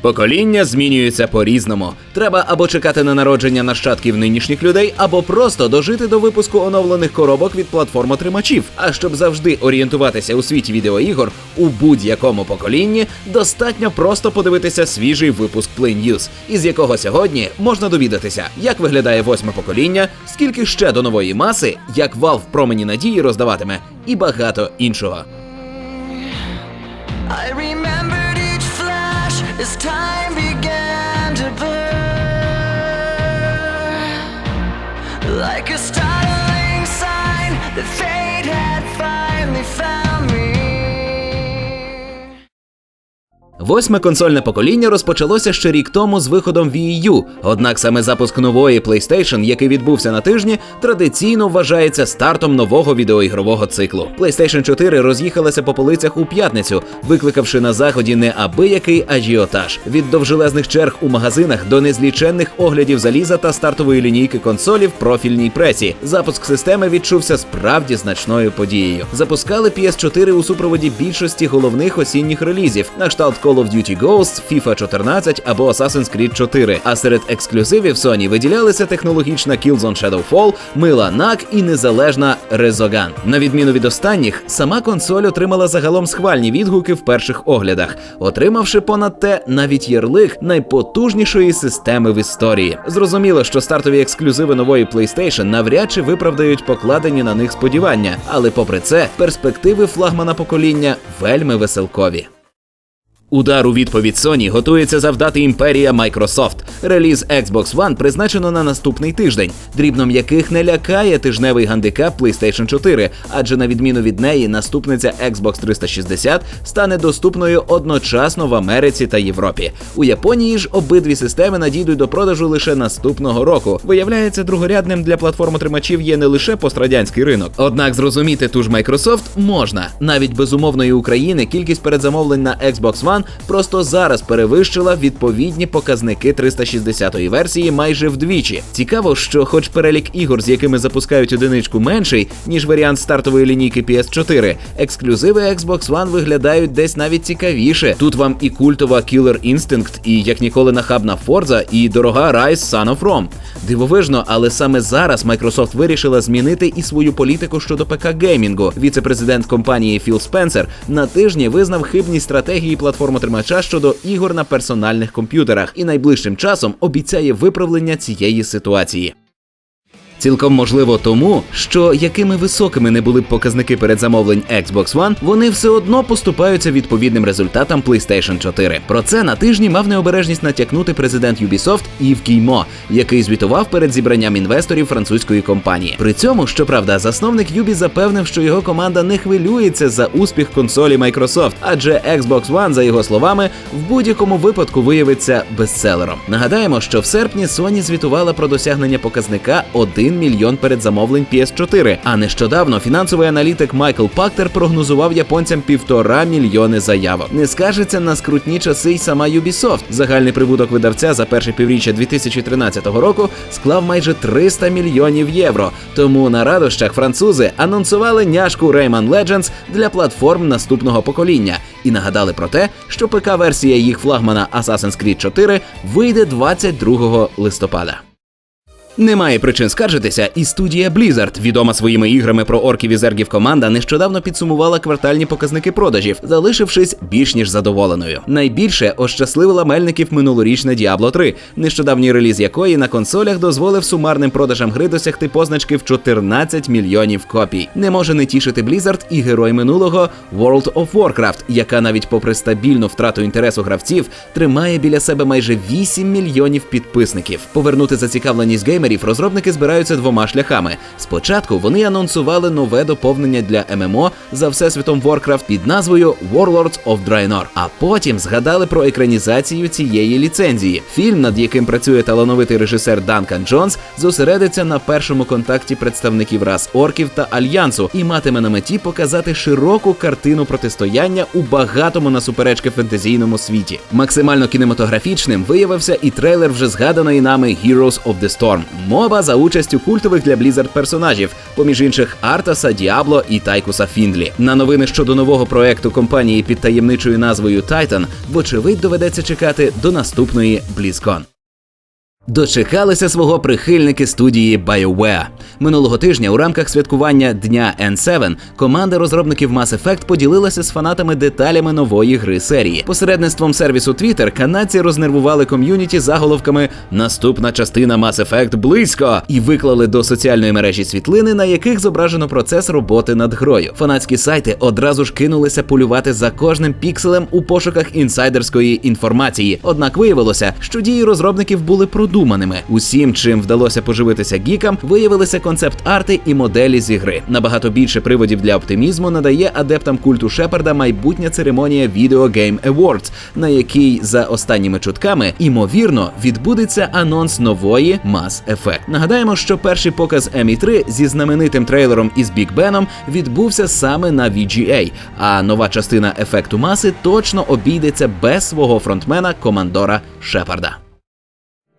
Покоління змінюються по-різному. Треба або чекати на народження нащадків нинішніх людей, або просто дожити до випуску оновлених коробок від платформотримачів. А щоб завжди орієнтуватися у світі відеоігор у будь-якому поколінні, достатньо просто подивитися свіжий випуск Play News, із якого сьогодні можна довідатися, як виглядає восьме покоління, скільки ще до нової маси, як Valve промені надії роздаватиме, і багато іншого. I as time began to blur. Like a startling sign Восьме консольне покоління розпочалося ще рік тому з виходом Wii U, однак саме запуск нової PlayStation, який відбувся на тижні, традиційно вважається стартом нового відеоігрового циклу. PlayStation 4 роз'їхалася по полицях у п'ятницю, викликавши на заході неабиякий ажіотаж від довжелезних черг у магазинах до незліченних оглядів заліза та стартової лінійки консолі в профільній пресі. Запуск системи відчувся справді значною подією. Запускали PS4 у супроводі більшості головних осінніх релізів, на кшталт Call of Duty Ghosts, FIFA 14 або Assassin's Creed 4. А серед ексклюзивів Sony виділялися технологічна Killzone Shadowfall, мила NAC і незалежна Resogun. На відміну від останніх, сама консоль отримала загалом схвальні відгуки в перших оглядах, отримавши понад те навіть ярлик найпотужнішої системи в історії. Зрозуміло, що стартові ексклюзиви нової PlayStation навряд чи виправдають покладені на них сподівання, але попри це, перспективи флагмана покоління вельми веселкові. Удар у відповідь Sony готується завдати імперія Microsoft. Реліз Xbox One призначено на наступний тиждень, дрібном яких не лякає тижневий гандикап PlayStation 4, адже на відміну від неї, наступниця Xbox 360 стане доступною одночасно в Америці та Європі. У Японії ж обидві системи надійдуть до продажу лише наступного року. Виявляється, другорядним для платформотримачів є не лише пострадянський ринок. Однак зрозуміти ту ж Microsoft можна. Навіть без умовної України кількість передзамовлень на Xbox One просто зараз перевищила відповідні показники 360-ї версії майже вдвічі. Цікаво, що, хоч перелік ігор, з якими запускають одиничку, менший ніж варіант стартової лінійки PS4, ексклюзиви Xbox One виглядають десь навіть цікавіше. Тут вам і культова Killer Instinct, і як ніколи нахабна Forza, і дорога Rise Son of Rome. Дивовижно, але саме зараз Microsoft вирішила змінити і свою політику щодо ПК геймінгу. Віце-президент компанії Філ Спенсер на тижні визнав хибність стратегії платформотримача щодо ігор на персональних комп'ютерах і найближчим часом обіцяє виправлення цієї ситуації. Цілком можливо тому, що якими високими не були б показники передзамовлень Xbox One, вони все одно поступаються відповідним результатам PlayStation 4. Про це на тижні мав необережність натякнути президент Ubisoft Ів Кіймо, який звітував перед зібранням інвесторів французької компанії. При цьому, щоправда, засновник Юбі запевнив, що його команда не хвилюється за успіх консолі Microsoft, адже Xbox One, за його словами, в будь-якому випадку виявиться бестселером. Нагадаємо, що в серпні Sony звітувала про досягнення показника 1 мільйон передзамовлень PS4, а нещодавно фінансовий аналітик Майкл Пактер прогнозував японцям півтора мільйони заявок. Не скажеться на скрутні часи й сама Ubisoft. Загальний прибуток видавця за перше півріччя 2013 року склав майже 300 мільйонів євро. Тому на радощах французи анонсували няшку Rayman Legends для платформ наступного покоління і нагадали про те, що ПК-версія їх флагмана Assassin's Creed 4 вийде 22 листопада. Немає причин скаржитися, і студія Blizzard, відома своїми іграми про орків і зергів команда, нещодавно підсумувала квартальні показники продажів, залишившись більш ніж задоволеною. Найбільше ощасливила мельників минулорічне Diablo 3, нещодавній реліз якої на консолях дозволив сумарним продажам гри досягти позначки в 14 мільйонів копій. Не може не тішити Blizzard і герой минулого World of Warcraft, яка навіть попри стабільну втрату інтересу гравців тримає біля себе майже 8 мільйонів підписників. Повернути зацікавленість геймерів розробники збираються двома шляхами. Спочатку вони анонсували нове доповнення для ММО за всесвітом Warcraft під назвою Warlords of Draenor, а потім згадали про екранізацію цієї ліцензії. Фільм, над яким працює талановитий режисер Данкан Джонс, зосередиться на першому контакті представників рас орків та альянсу і матиме на меті показати широку картину протистояння у багатому на суперечки фентезійному світі. Максимально кінематографічним виявився і трейлер вже згаданої нами Heroes of the Storm, Моба за участю культових для Blizzard персонажів, поміж інших Артаса, Діабло і Тайкуса Фіндлі. На новини щодо нового проекту компанії під таємничою назвою Titan, вочевидь доведеться чекати до наступної BlizzCon. Дочекалися свого прихильники студії BioWare. Минулого тижня у рамках святкування дня N7 команда розробників Mass Effect поділилася з фанатами деталями нової гри серії. Посередництвом сервісу Twitter канадці рознервували ком'юніті заголовками Наступна частина Mass Effect близько і виклали до соціальної мережі світлини, на яких зображено процес роботи над грою. Фанатські сайти одразу ж кинулися полювати за кожним пікселем у пошуках інсайдерської інформації. Однак виявилося, що дії розробників були продуманими. Усім, чим вдалося поживитися гікам, виявилися концепт-арти і моделі зі гри. Набагато більше приводів для оптимізму надає адептам культу Шепарда майбутня церемонія Video Game Awards, на якій, за останніми чутками, імовірно відбудеться анонс нової Mass Effect. Нагадаємо, що перший показ ME3 зі знаменитим трейлером із Біг Беном відбувся саме на VGA, а нова частина ефекту маси точно обійдеться без свого фронтмена командора Шепарда.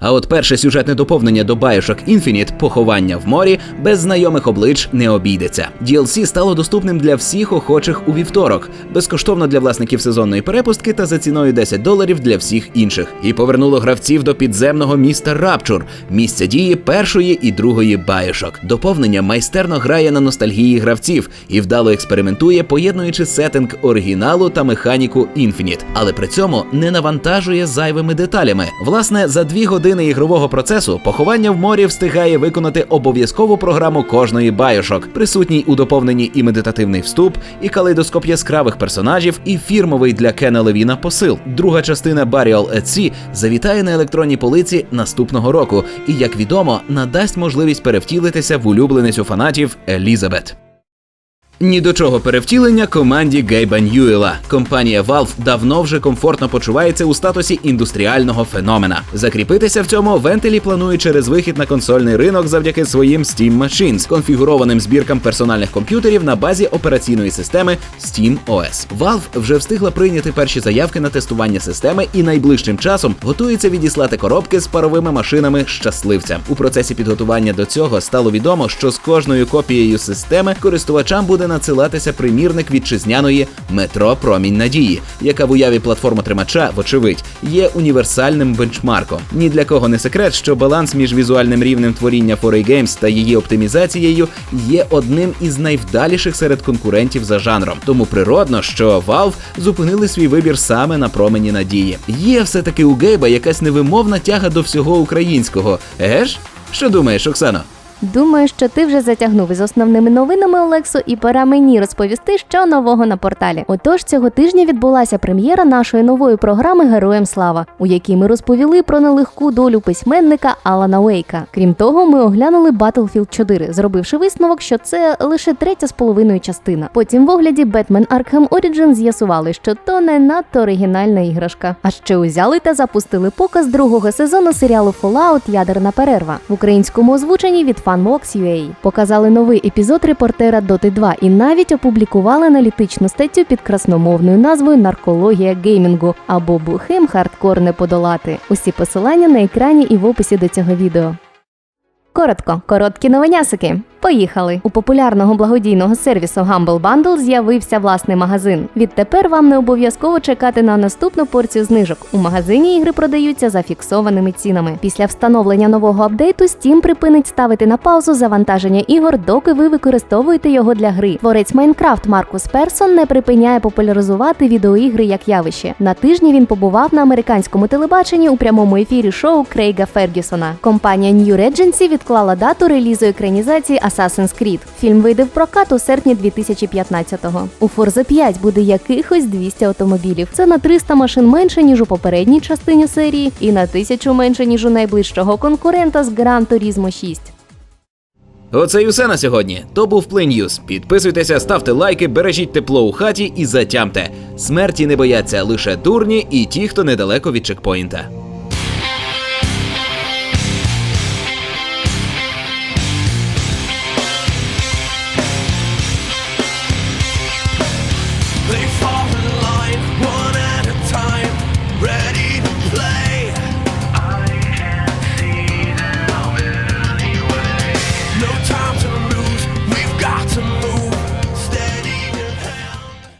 А от перше сюжетне доповнення до Bioshock Infinite поховання в морі без знайомих облич не обійдеться. DLC стало доступним для всіх охочих у вівторок, безкоштовно для власників сезонної перепустки та за ціною 10 доларів для всіх інших. І повернуло гравців до підземного міста Рапчур, місця дії першої і другої Bioshock. Доповнення майстерно грає на ностальгії гравців і вдало експериментує, поєднуючи сеттинг оригіналу та механіку Infinite, але при цьому не навантажує зайвими деталями. Власне, за дві години ігрового процесу поховання в морі встигає виконати обов'язкову програму кожної Bioshock. Присутній у доповненні і медитативний вступ, і калейдоскоп яскравих персонажів, і фірмовий для Кена Левіна посил. Друга частина Burial at Sea завітає на електронній полиці наступного року, і, як відомо, надасть можливість перевтілитися в улюбленицю фанатів Елізабет. Ні до чого перевтілення команді Гейба Ньюела. Компанія Valve давно вже комфортно почувається у статусі індустріального феномена. Закріпитися в цьому вентилі планує через вихід на консольний ринок завдяки своїм Steam Machines, конфігурованим збіркам персональних комп'ютерів на базі операційної системи Steam OS. Valve вже встигла прийняти перші заявки на тестування системи і найближчим часом готується відіслати коробки з паровими машинами щасливцям. У процесі підготування до цього стало відомо, що з кожною копією системи користувачам буде надсилатися примірник вітчизняної метро Промінь надії, яка в уяві платформотримача, вочевидь, є універсальним бенчмарком. Ні для кого не секрет, що баланс між візуальним рівнем творіння 4A Games та її оптимізацією є одним із найвдаліших серед конкурентів за жанром. Тому природно, що Valve зупинили свій вибір саме на промені надії. Є все таки у Гейба якась невимовна тяга до всього українського. Еге ж? Що думаєш, Оксано? Думаю, що ти вже затягнув із основними новинами Олексу, і пора мені розповісти, що нового на порталі. Отож, цього тижня відбулася прем'єра нашої нової програми Героям Слава, у якій ми розповіли про нелегку долю письменника Алана Уейка. Крім того, ми оглянули Battlefield 4, зробивши висновок, що це лише третя з половиною частина. Потім в огляді Batman Arkham Origin з'ясували, що то не надто оригінальна іграшка. А ще узяли та запустили показ другого сезону серіалу Fallout Ядерна перерва в українському озвученні від FunVox.ua. Показали новий епізод репортера Доти 2 і навіть опублікували аналітичну статтю під красномовною назвою Наркологія геймінгу або Бухим хардкор не подолати. Усі посилання на екрані і в описі до цього відео. Коротко, короткі новинясики. Поїхали! У популярного благодійного сервісу Humble Bundle з'явився власний магазин. Відтепер вам не обов'язково чекати на наступну порцію знижок. У магазині ігри продаються за фіксованими цінами. Після встановлення нового апдейту Steam припинить ставити на паузу завантаження ігор, доки ви використовуєте його для гри. Творець Майнкрафт Маркус Персон не припиняє популяризувати відеоігри як явище. На тижні він побував на американському телебаченні у прямому ефірі шоу Крейга Фергюсона. Компанія New Regency відклала дату релізу екранізації Assassin's Creed. Фільм вийде в прокат у серпні 2015-го. У Forza 5 буде якихось 200 автомобілів. Це на 300 машин менше ніж у попередній частині серії, і на тисячу менше ніж у найближчого конкурента з Gran Turismo 6. Оце й усе на сьогодні. То був Play Підписуйтеся, ставте лайки, бережіть тепло у хаті і затямте. Смерті не бояться лише дурні і ті, хто недалеко від чекпоінта.